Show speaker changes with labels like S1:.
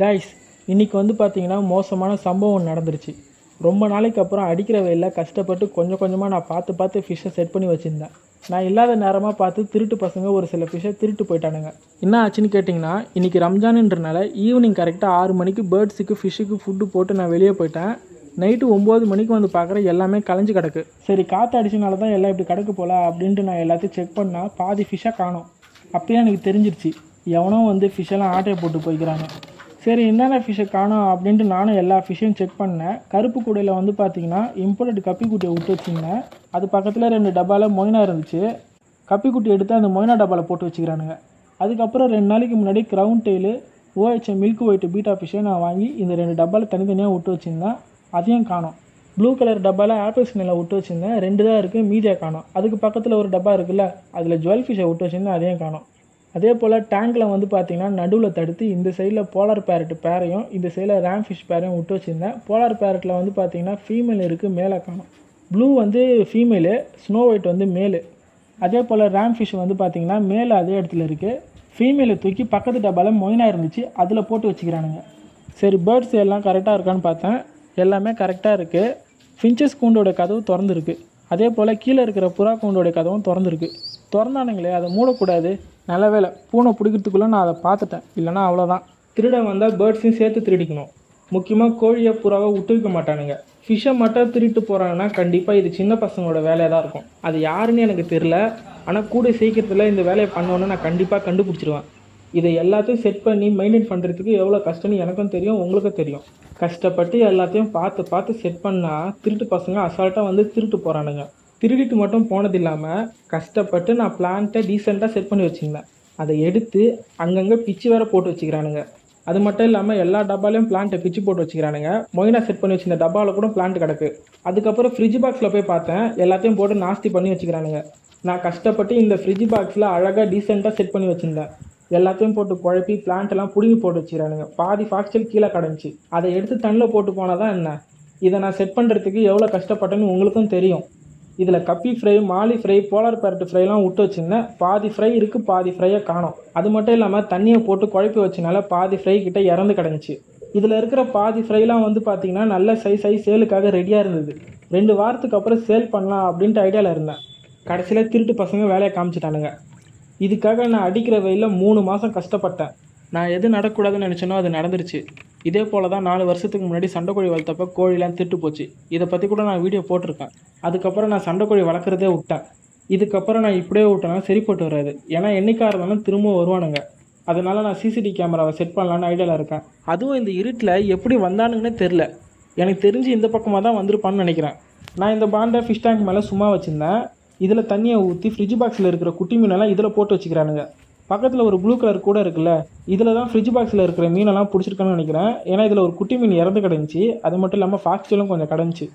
S1: Guys இன்றைக்கி வந்து பார்த்தீங்கன்னா மோசமான சம்பவம் நடந்துருச்சு. ரொம்ப நாளைக்கு அப்புறம் அடிக்கிற வெயிலில் கஷ்டப்பட்டு கொஞ்சம் கொஞ்சமாக நான் பார்த்து பார்த்து ஃபிஷ்ஷை செட் பண்ணி வச்சுருந்தேன். நான் இல்லாத நேரமாக பார்த்து திருட்டு பசங்க ஒரு சில ஃபிஷ்ஷை திருட்டு போயிட்டானுங்க. என்ன ஆச்சுன்னு கேட்டிங்கன்னா இன்றைக்கி ரம்ஜான்ன்றனால ஈவினிங் கரெக்டாக ஆறு மணிக்கு பேர்ட்ஸுக்கு ஃபிஷ்ஷுக்கு ஃபுட்டு போட்டு நான் வெளியே போயிட்டேன். நைட்டு ஒம்பது மணிக்கு வந்து பார்க்குறேன் எல்லாமே கலைஞ்சு கிடக்கு. சரி காற்று அடிச்சனால தான் எல்லாம் இப்படி கிடக்கு போல அப்படின்ட்டு நான் எல்லாத்தையும் செக் பண்ணால் பாதி ஃபிஷ்ஷாக காணும். அப்பயே எனக்கு தெரிஞ்சிருச்சு எவனோ வந்து ஃபிஷ்ஷெல்லாம் ஆட்டையை போட்டு போய்க்கிறாங்க. சரி என்னென்ன ஃபிஷ்ஷை காணோம் அப்படின்ட்டு நானும் எல்லா ஃபிஷ்ஷையும் செக் பண்ணேன். கருப்பு கூடையில் வந்து பார்த்தீங்கன்னா இம்போர்ட்டட் கப்பி குட்டியை விட்டு வச்சிருந்தேன். அது பக்கத்தில் ரெண்டு டப்பாவில் மொயினா இருந்துச்சு. கப்பி குட்டி எடுத்து அந்த மொயினா டப்பாவில் போட்டு வச்சுக்கிறானுங்க. அதுக்கப்புறம் ரெண்டு நாளைக்கு முன்னாடி crown tail OHM milk white betta ஃபிஷ்ஷை நான் வாங்கி இந்த ரெண்டு டப்பாவில் தனித்தனியாக விட்டு வச்சுருந்தேன். அதையும் காணும். ப்ளூ கலர் டப்பாவில் ஆப்பிள் ஸ்னெல்லை விட்டு வச்சுருந்தேன். ரெண்டு தான் இருக்குது மீதியாக காணோம். அதுக்கு பக்கத்தில் ஒரு டப்பா இருக்குல்ல அதில் ஜுவல் ஃபிஷ்ஷை விட்டு வச்சுருந்தேன். அதையும் காணோம். அதே போல் டேங்கில் வந்து பார்த்திங்கன்னா நடுவில் தடுத்து இந்த சைடில் போலார் பேரட் பேரையும் இந்த சைடில் ரேம் ஃபிஷ் பேரையும் விட்டு வச்சுருந்தேன். போலார் பேரட்டில் வந்து பார்த்திங்கன்னா ஃபீமேல் இருக்குது மேலே காணும். ப்ளூ வந்து ஃபீமேலு ஸ்னோ ஒயிட் வந்து மேலு அதே போல் ரேம் ஃபிஷ் வந்து பார்த்தீங்கன்னா மேலே அதே இடத்துல இருக்குது ஃபீமேலை தூக்கி பக்கத்து டப்பாவில் மொயினாக இருந்துச்சு அதில் போட்டு வச்சுக்கிறானுங்க. சரி பேர்ட்ஸ் எல்லாம் கரெக்டாக இருக்கான்னு பார்த்தேன். எல்லாமே கரெக்டாக இருக்குது ஃபின்ச்சஸ் கூண்டோட கதவு திறந்துருக்கு. அதே போல் கீழே இருக்கிற புறா கூண்டோட கதவும் திறந்துருக்கு. திறந்தானுங்களே அதை மூடக்கூடாது. நல்ல வேலை. பூனை பிடிக்கிறதுக்குள்ளே நான் அதை பார்த்துட்டேன். இல்லைன்னா அவ்வளோதான் திருடன் வந்தால் பேர்ட்ஸையும் சேர்த்து திருடிக்கணும். முக்கியமாக கோழியை புறாவை விட்டுவிக்க மாட்டானுங்க. ஃபிஷ்ஷை மட்டும் திருட்டு போகிறாங்கன்னா கண்டிப்பாக இது சின்ன பசங்களோட வேலையாக தான் இருக்கும். அது யாருன்னு எனக்கு தெரில ஆனால் கூட சீக்கிரத்தில் இந்த வேலையை பண்ணோன்னு நான் கண்டிப்பாக கண்டுபிடிச்சிருவேன். இதை எல்லாத்தையும் செட் பண்ணி மெயின்டைன் பண்ணுறதுக்கு எவ்வளோ கஷ்டம்னு எனக்கும் தெரியும் உங்களுக்கும் தெரியும். கஷ்டப்பட்டு எல்லாத்தையும் பார்த்து பார்த்து செட் பண்ணால் திருட்டு பசங்க அசால்ட்டாக வந்து திருட்டு போகிறானுங்க திருடிட்டு மட்டும் போனது இல்லாமல் கஷ்டப்பட்டு நான் பிளான்ட்டை டீசெண்டாக செட் பண்ணி வச்சுருந்தேன் அதை எடுத்து அங்கங்கே பிச்சு வேற போட்டு வச்சுக்கிறானுங்க. அது மட்டும் இல்லாமல் எல்லா டப்பாலையும் பிளான்ட்டை பிச்சு போட்டு வச்சுக்கிறானுங்க. மொயினா செட் பண்ணி வச்சிருந்த டப்பாவில் கூட பிளான்ட் கிடக்கு. அதுக்கப்புறம் ஃப்ரிட்ஜ் பாக்ஸில் போய் பார்த்தேன். எல்லாத்தையும் போட்டு நாஸ்தி பண்ணி வச்சுக்கிறானுங்க. நான் கஷ்டப்பட்டு இந்த ஃப்ரிட்ஜ் பாக்ஸில் அழகாக டீசெண்டாக செட் பண்ணி வச்சுருந்தேன். எல்லாத்தையும் போட்டு குழப்பி plant பிடுங்கி போட்டு வச்சுக்கிறானுங்க. பாதி ஃபாக்சல் கீழே கிடந்துச்சு அதை எடுத்து தண்ணில் போட்டு போனால் தான் என்ன? இதை நான் செட் பண்ணுறதுக்கு எவ்வளோ கஷ்டப்பட்டேன்னு உங்களுக்கும் தெரியும். இதில் guppy fry molly fry polar parrot ஃப்ரைலாம் விட்டு வச்சுருந்தேன். பாதி ஃப்ரை இருக்குது பாதி ஃப்ரையை காணோம். அது மட்டும் இல்லாமல் தண்ணியை போட்டு குழப்பி வச்சனால பாதி ஃப்ரை கிட்டே இறந்து கிடந்துச்சு. இதில் இருக்கிற பாதி ஃப்ரைலாம் வந்து பார்த்திங்கன்னா நல்ல சைஸ் சைஸ் சேலுக்காக ரெடியாக இருந்தது. ரெண்டு வாரத்துக்கு அப்புறம் சேல் பண்ணலாம் அப்படின்ட்டு ஐடியாவில் இருந்தேன். கடைசியில் திருட்டு பசங்க வேலையை காமிச்சிட்டானுங்க. இதுக்காக நான் அடிக்கிற வெயிலில் மூணு மாதம் கஷ்டப்பட்டேன். நான் எது நடக்கக்கூடாதுன்னு நினச்சேனோ அது நடந்துருச்சு. இதே போல் தான் நாலு வருஷத்துக்கு முன்னாடி சண்டைக்கோழி வளர்த்தப்ப கோழிலாம் திட்டு போச்சு. இதை பற்றி கூட நான் வீடியோ போட்டிருக்கேன். அதுக்கப்புறம் நான் சண்டைக்கோழி வளர்க்குறதே விட்டேன். இதுக்கப்புறம் நான் இப்படியே விட்டேன்னா சரிப்பட்டு வராது. ஏன்னா என்றைக்காக இருந்தாலும் திரும்ப வருவானுங்க. அதனால் நான் சிசிடிவி கேமராவை செட் பண்ணலான்னு ஐடியாவில் இருக்கேன். அதுவும் இந்த இருட்டில் எப்படி வந்தானுங்கன்னே தெரில எனக்கு தெரிஞ்சு இந்த பக்கமாக தான் வந்திருப்பான்னு நினைக்கிறேன். நான் இந்த பாண்டை ஃபிஷ் டேங்க் மேலே சும்மா வச்சுருந்தேன். இதில் தண்ணியை ஊற்றி ஃப்ரிட்ஜ் பாக்ஸில் இருக்கிற குட்டி மீனெல்லாம் இதில் போட்டு வச்சுக்கிறானுங்க. பக்கத்தில் ஒரு ப்ளூ கலர் கூட இருக்குல்ல இதில் தான் ஃப்ரிட்ஜ் பாக்ஸில் இருக்கிற மீனெல்லாம் பிடிச்சிருக்கான்னு நினைக்கிறேன். ஏன்னா இதில் ஒரு குட்டி மீன் இறந்து கிடந்துச்சு அது மட்டும் இல்லாமல் ஃபாக்சலும் கொஞ்சம் கிடந்துச்சு